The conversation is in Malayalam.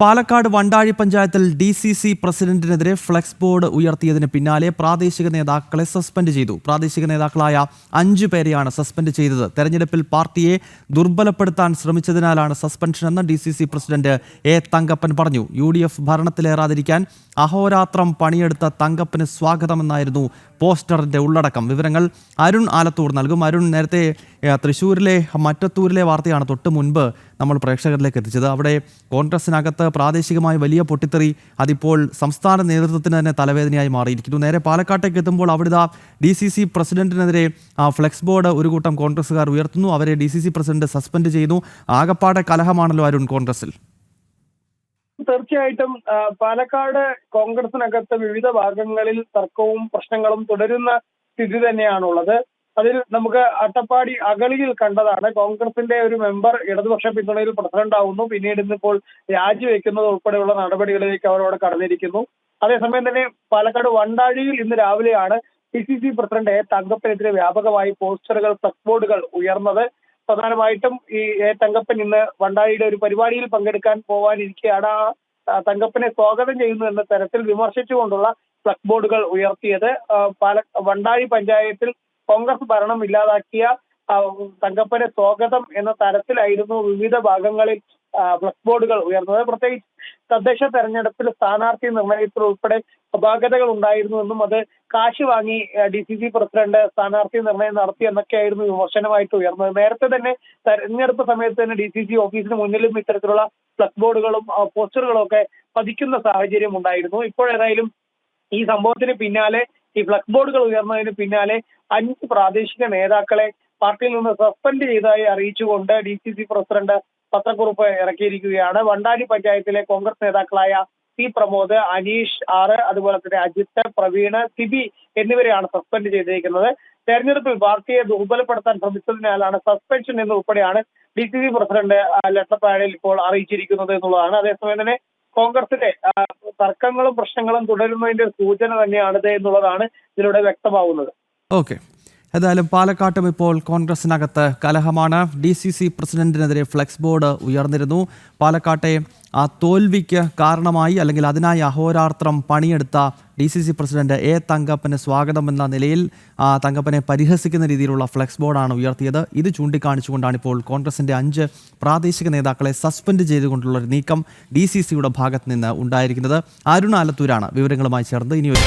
പാലക്കാട് വണ്ടാഴി പഞ്ചായത്തിൽ ഡി സി സി പ്രസിഡന്റിനെതിരെ ഫ്ലെക്സ് ബോർഡ് ഉയർത്തിയതിന് പിന്നാലെ പ്രാദേശിക നേതാക്കളെ സസ്പെൻഡ് ചെയ്തു. പ്രാദേശിക നേതാക്കളായ അഞ്ചു പേരെയാണ് സസ്പെൻഡ് ചെയ്തത്. തെരഞ്ഞെടുപ്പിൽ പാർട്ടിയെ ദുർബലപ്പെടുത്താൻ ശ്രമിച്ചതിനാലാണ് സസ്പെൻഷനെന്ന് D C C president A Thankappan പറഞ്ഞു. യു ഡി എഫ് ഭരണത്തിലേറാതിരിക്കാൻ അഹോരാത്രം പണിയെടുത്ത തങ്കപ്പന് സ്വാഗതമെന്നായിരുന്നു പോസ്റ്ററിന്റെ ഉള്ളടക്കം. വിവരങ്ങൾ അരുൺ ആലത്തൂർ നൽകും. അരുൺ നേരത്തെ തൃശ്ശൂരിലെ മറ്റത്തൂരിലെ വാർത്തയാണ് തൊട്ട് മുൻപ് നമ്മൾ പ്രേക്ഷകരിലേക്ക് എത്തിച്ചത്. അവിടെ കോൺഗ്രസിനകത്ത് പ്രാദേശികമായി വലിയ പൊട്ടിത്തെറി അതിപ്പോൾ സംസ്ഥാന നേതൃത്വത്തിന് തന്നെ തലവേദനയായി മാറിയിരിക്കുന്നു. നേരെ പാലക്കാട്ടേക്ക് എത്തുമ്പോൾ അവിടുത്തെ ഡി സി സി പ്രസിഡന്റിനെതിരെ ഫ്ലെക്സ് ബോർഡ് ഒരു കൂട്ടം കോൺഗ്രസ്സുകാർ ഉയർത്തുന്നു. അവരെ D C C president suspend ചെയ്യുന്നു ആകപ്പാടെ കലഹമാണല്ലോ അരുൺ കോൺഗ്രസിൽ. തീർച്ചയായിട്ടും പാലക്കാട് കോൺഗ്രസിനകത്ത് വിവിധ ഭാഗങ്ങളിൽ തർക്കവും പ്രശ്നങ്ങളും തുടരുന്ന സ്ഥിതി തന്നെയാണുള്ളത്. അതിൽ നമുക്ക് അട്ടപ്പാടി അഗളിയിൽ കണ്ടതാണ്. കോൺഗ്രസിന്റെ ഒരു മെമ്പർ ഇടതുപക്ഷ പിന്തുണയിൽ പ്രസിഡന്റ് ആവുന്നു പിന്നീട് ഇന്നിപ്പോൾ രാജിവെക്കുന്നത് ഉൾപ്പെടെയുള്ള നടപടികളിലേക്ക് അവരോട് കടന്നിരിക്കുന്നു. അതേസമയം തന്നെ പാലക്കാട് വണ്ടാഴിയിൽ ഇന്ന് രാവിലെയാണ് P C C president A തങ്കപ്പനെതിരെ വ്യാപകമായി പോസ്റ്ററുകൾ ഫ്ലക്സ് ബോർഡുകൾ ഉയർന്നത്. പ്രധാനമായിട്ടും ഈ എ തങ്കപ്പൻ ഇന്ന് വണ്ടാഴിയുടെ ഒരു പരിപാടിയിൽ പങ്കെടുക്കാൻ പോവാനിരിക്കെയാണ്. ആ ആ, തങ്കപ്പനെ സ്വാഗതം ചെയ്യുന്നു എന്ന തരത്തിൽ വിമർശിച്ചുകൊണ്ടുള്ള ഫ്ലക്സ് ബോർഡുകൾ ഉയർത്തിയത്. പാല വണ്ടാഴി പഞ്ചായത്തിൽ കോൺഗ്രസ് ഭരണം ഇല്ലാതാക്കിയ തങ്കപ്പനെ സ്വാഗതം എന്ന തരത്തിലായിരുന്നു വിവിധ ഭാഗങ്ങളിൽ ഫ്ലക്സ് ബോർഡുകൾ ഉയർന്നത്. പ്രത്യേകിച്ച് തദ്ദേശ തെരഞ്ഞെടുപ്പിൽ സ്ഥാനാർത്ഥി നിർണയത്തിൽ ഉൾപ്പെടെ അപാകതകൾ ഉണ്ടായിരുന്നുവെന്നും അത് കാശ് വാങ്ങി ഡി സി സി പ്രസിഡന്റ് സ്ഥാനാർത്ഥി നിർണയം നടത്തി എന്നൊക്കെയായിരുന്നു വിമർശനമായിട്ട് ഉയർന്നത്. നേരത്തെ തന്നെ തെരഞ്ഞെടുപ്പ് സമയത്ത് തന്നെ ഡി സി സി ഓഫീസിന് മുന്നിലും ഇത്തരത്തിലുള്ള ഫ്ലക്സ് ബോർഡുകളും പോസ്റ്ററുകളും ഒക്കെ പതിക്കുന്ന സാഹചര്യം ഉണ്ടായിരുന്നു. ഇപ്പോഴേതായാലും ഈ സംഭവത്തിന് പിന്നാലെ ഈ ഫ്ലക്സ് ബോർഡുകൾ ഉയർന്നതിന് പിന്നാലെ അഞ്ച് പ്രാദേശിക നേതാക്കളെ പാർട്ടിയിൽ നിന്ന് സസ്പെൻഡ് ചെയ്തതായി അറിയിച്ചുകൊണ്ട് ഡി സി സി പ്രസിഡന്റ് പത്രക്കുറിപ്പ് ഇറക്കിയിരിക്കുകയാണ്. വണ്ടാരി പഞ്ചായത്തിലെ കോൺഗ്രസ് നേതാക്കളായ പി പ്രമോദ് അനീഷ് ആറ് അതുപോലെ തന്നെ അജിത്ത് പ്രവീണ് സിബി എന്നിവരെയാണ് സസ്പെൻഡ് ചെയ്തിരിക്കുന്നത്. തെരഞ്ഞെടുപ്പിൽ പാർട്ടിയെ ദുർബലപ്പെടുത്താൻ ശ്രമിച്ചതിനാലാണ് suspension എന്നുൾപ്പെടെയാണ് D C C president letter പാഡിൽ ഇപ്പോൾ അറിയിച്ചിരിക്കുന്നത് എന്നുള്ളതാണ്. അതേസമയം തന്നെ കോൺഗ്രസിലെ ആ, തർക്കങ്ങളും പ്രശ്നങ്ങളും തുടരുന്നതിന്റെ സൂചന തന്നെയാണിത് എന്നുള്ളതാണ് ഇതിലൂടെ വ്യക്തമാവുന്നത്. ഓക്കെ ഏതായാലും പാലക്കാട്ടും ഇപ്പോൾ കോൺഗ്രസിനകത്ത് കലഹമാണ്. ഡി സി സി പ്രസിഡന്റിനെതിരെ ഫ്ലെക്സ് ബോർഡ് ഉയർന്നിരുന്നു. പാലക്കാട്ടെ ആ തോൽവിക്ക് കാരണമായി അല്ലെങ്കിൽ അതിനായി അഹോരാത്രം പണിയെടുത്ത D C C president A തങ്കപ്പന് സ്വാഗതം എന്ന നിലയിൽ ആ, തങ്കപ്പനെ പരിഹസിക്കുന്ന രീതിയിലുള്ള ഫ്ലെക്സ് ബോർഡാണ് ഉയർത്തിയത്. ഇത് ചൂണ്ടിക്കാണിച്ചുകൊണ്ടാണ് ഇപ്പോൾ കോൺഗ്രസിന്റെ അഞ്ച് പ്രാദേശിക നേതാക്കളെ സസ്പെൻഡ് ചെയ്തുകൊണ്ടുള്ള ഒരു നീക്കം ഡി സി സിയുടെ ഭാഗത്ത് നിന്ന് ഉണ്ടായിരിക്കുന്നത്. അരുണാലത്തൂരാണ് വിവരങ്ങളുമായി ചേർന്ന് ഇനി ഒരു